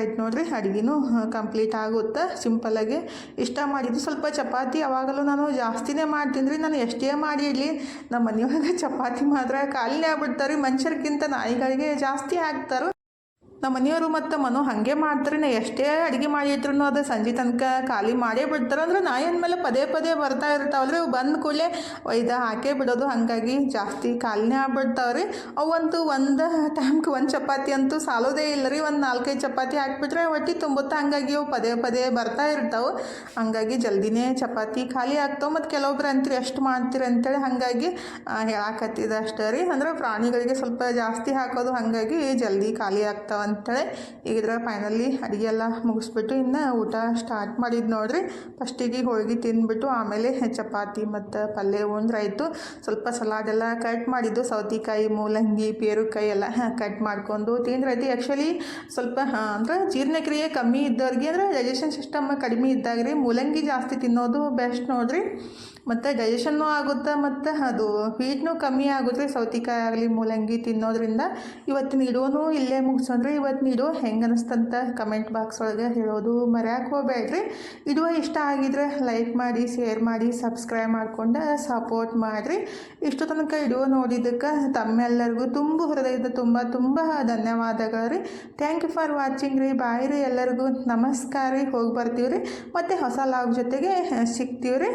[SPEAKER 2] ಆಯ್ತು ನೋಡ್ರಿ. ಅಡುಗೆನೂ ಕಂಪ್ಲೀಟ್ ಆಗುತ್ತೆ? ಸಿಂಪಲಾಗಿ ಇಷ್ಟ ಮಾಡಿದ್ದು ಸ್ವಲ್ಪ ಚಪಾತಿ. ಯಾವಾಗಲೂ ನಾನು ಜಾಸ್ತಿನೇ ಮಾಡ್ತೀನಿ ರೀ. ನಾನು ಎಷ್ಟೇ ಮಾಡಿ ನಮ್ಮ ಮನೆಯೊಳಗೆ ಚಪಾತಿ ಮಾತ್ರ ಖಾಲಿನೇ ಆಗ್ಬಿಡ್ತಾರೆ. ಮನುಷ್ಯರಿಗಿಂತ ನಾಯಿಗಳಿಗೆ ಜಾಸ್ತಿ ಹಾಕ್ತಾರೆ ನಮ್ಮ ಮನೆಯವರು ಮತ್ತು ಮನು ಹಾಗೆ ಮಾಡ್ತಾರೆ ಎಷ್ಟೇ ಅಡುಗೆ ಮಾಡಿದ್ರು ಅದು ಸಂಜೆ ತನಕ ಖಾಲಿ ಮಾಡೇ ಬಿಡ್ತಾರೆ. ಅಂದ್ರೆ ನಾಯಿ ಅಂದಮೇಲೆ ಪದೇ ಪದೇ ಬರ್ತಾ ಇರ್ತಾವಲ್ರಿ. ಅವು ಬಂದ ಕೂಡಲೇ ಒಯ್ದು ಹಾಕೇ ಬಿಡೋದು, ಹಾಗಾಗಿ ಜಾಸ್ತಿ ಖಾಲಿನೇ ಆಗ್ಬಿಡ್ತಾವ್ರಿ. ಅವಂತೂ ಒಂದು ಟೈಮ್ಗೆ ಒಂದು ಚಪಾತಿ ಅಂತೂ ಸಾಲೋದೇ ಇಲ್ಲ ರೀ ಒಂದು ನಾಲ್ಕೈದು ಚಪಾತಿ ಹಾಕ್ಬಿಟ್ರೆ ಹೊಟ್ಟೆ ತುಂಬುತ್ತೆ ಹಂಗಾಗಿ ಅವು ಪದೇ ಪದೇ ಬರ್ತಾ ಇರ್ತಾವೆ. ಹಂಗಾಗಿ ಜಲ್ದಿನೇ ಚಪಾತಿ ಖಾಲಿ ಆಗ್ತಾವೆ. ಮತ್ತು ಕೆಲವೊಬ್ರು ಅಂತೀರಿ, ಎಷ್ಟು ಮಾಡ್ತೀರಿ? ಅಂತೇಳಿ ಹಾಗಾಗಿ ಹೇಳಾಕತ್ತಿದ ಅಷ್ಟೇ ರೀ. ಅಂದ್ರೆ ಪ್ರಾಣಿಗಳಿಗೆ ಸ್ವಲ್ಪ ಜಾಸ್ತಿ ಹಾಕೋದು, ಹಾಗಾಗಿ ಜಲ್ದಿ ಖಾಲಿ ಆಗ್ತಾವೆ ಅಂತೇಳಿ ಈಗ ಇದ್ರಾಗ ಫೈನಲಿ ಅಡುಗೆ ಎಲ್ಲ ಮುಗಿಸ್ಬಿಟ್ಟು ಇನ್ನು ಊಟ ಸ್ಟಾರ್ಟ್ ಮಾಡಿದ್ದು ನೋಡ್ರಿ. ಫಸ್ಟಿಗೆ ಹೋಳಿಗೆ ತಿಂದ್ಬಿಟ್ಟು ಆಮೇಲೆ ಚಪಾತಿ ಮತ್ತು ಪಲ್ಯ ಉಂಡ್ರಾಯಿತು ಸ್ವಲ್ಪ ಸಲಾಡ್ ಎಲ್ಲ ಕಟ್ ಮಾಡಿದ್ದು. ಸೌತೆಕಾಯಿ, ಮೂಲಂಗಿ, ಪೇರುಕಾಯಿ ಎಲ್ಲ ಕಟ್ ಮಾಡ್ಕೊಂಡು ತಿಂದ್ರಾಯ್ತು ಆ್ಯಕ್ಚುಲಿ ಸ್ವಲ್ಪ ಅಂದ್ರೆ ಜೀರ್ಣಕ್ರಿಯೆ ಕಮ್ಮಿ ಇದ್ದವ್ರಿಗೆ ಅಂದ್ರೆ ಡೈಜೆಷನ್ ಸಿಸ್ಟಮ್ ಕಡಿಮೆ ಇದ್ದಾಗ ರೀ ಮೂಲಂಗಿ ಜಾಸ್ತಿ ತಿನ್ನೋದು ಬೆಸ್ಟ್ ನೋಡ್ರಿ. ಮತ್ತು ಡೈಜೆಷನ್ನು ಆಗುತ್ತೆ ಮತ್ತು ಅದು ಹೀಟ್ನೂ ಕಮ್ಮಿ ಆಗುತ್ತೆ ಸೌತೆಕಾಯಿ ಆಗಲಿ, ಮೂಲಂಗಿ ತಿನ್ನೋದ್ರಿಂದ ಇವತ್ತಿನ ಇಡೋನು ಇಲ್ಲೇ ಮುಗಿಸೋದ್ರಿ ಇವತ್ತಿನ ನೀಡು ಹೆಂಗೆ ಅನಿಸ್ತಂತ ಕಮೆಂಟ್ ಬಾಕ್ಸ್ ಒಳಗೆ ಹೇಳೋದು ಮರ್ಯಾಕೆ ಹೋಗ್ಬೇಡ್ರಿ. ಇದು ಇಷ್ಟ ಆಗಿದ್ರೆ ಲೈಕ್ ಮಾಡಿ ಶೇರ್ ಮಾಡಿ ಸಬ್ಸ್ಕ್ರೈಬ್ ಮಾಡಿಕೊಂಡು ಸಪೋರ್ಟ್ ಮಾಡಿರಿ. ಇಷ್ಟು ತನಕ ಇಡುವ ನೋಡಿದ್ದಕ್ಕೆ ತಮ್ಮೆಲ್ಲರಿಗೂ ತುಂಬ ಹೃದಯದ ತುಂಬ ತುಂಬ ಧನ್ಯವಾದಗಳು ರೀ ಥ್ಯಾಂಕ್ ಯು ಫಾರ್ ವಾಚಿಂಗ್ ರೀ. ಬಾಯ್ ರೀ ಎಲ್ಲರಿಗೂ. ನಮಸ್ಕಾರ ರೀ. ಹೋಗಿ ಬರ್ತೀವಿ ರೀ ಮತ್ತು ಹೊಸ ಲಾಗ್ ಜೊತೆಗೆ ಸಿಗ್ತೀವಿ ರೀ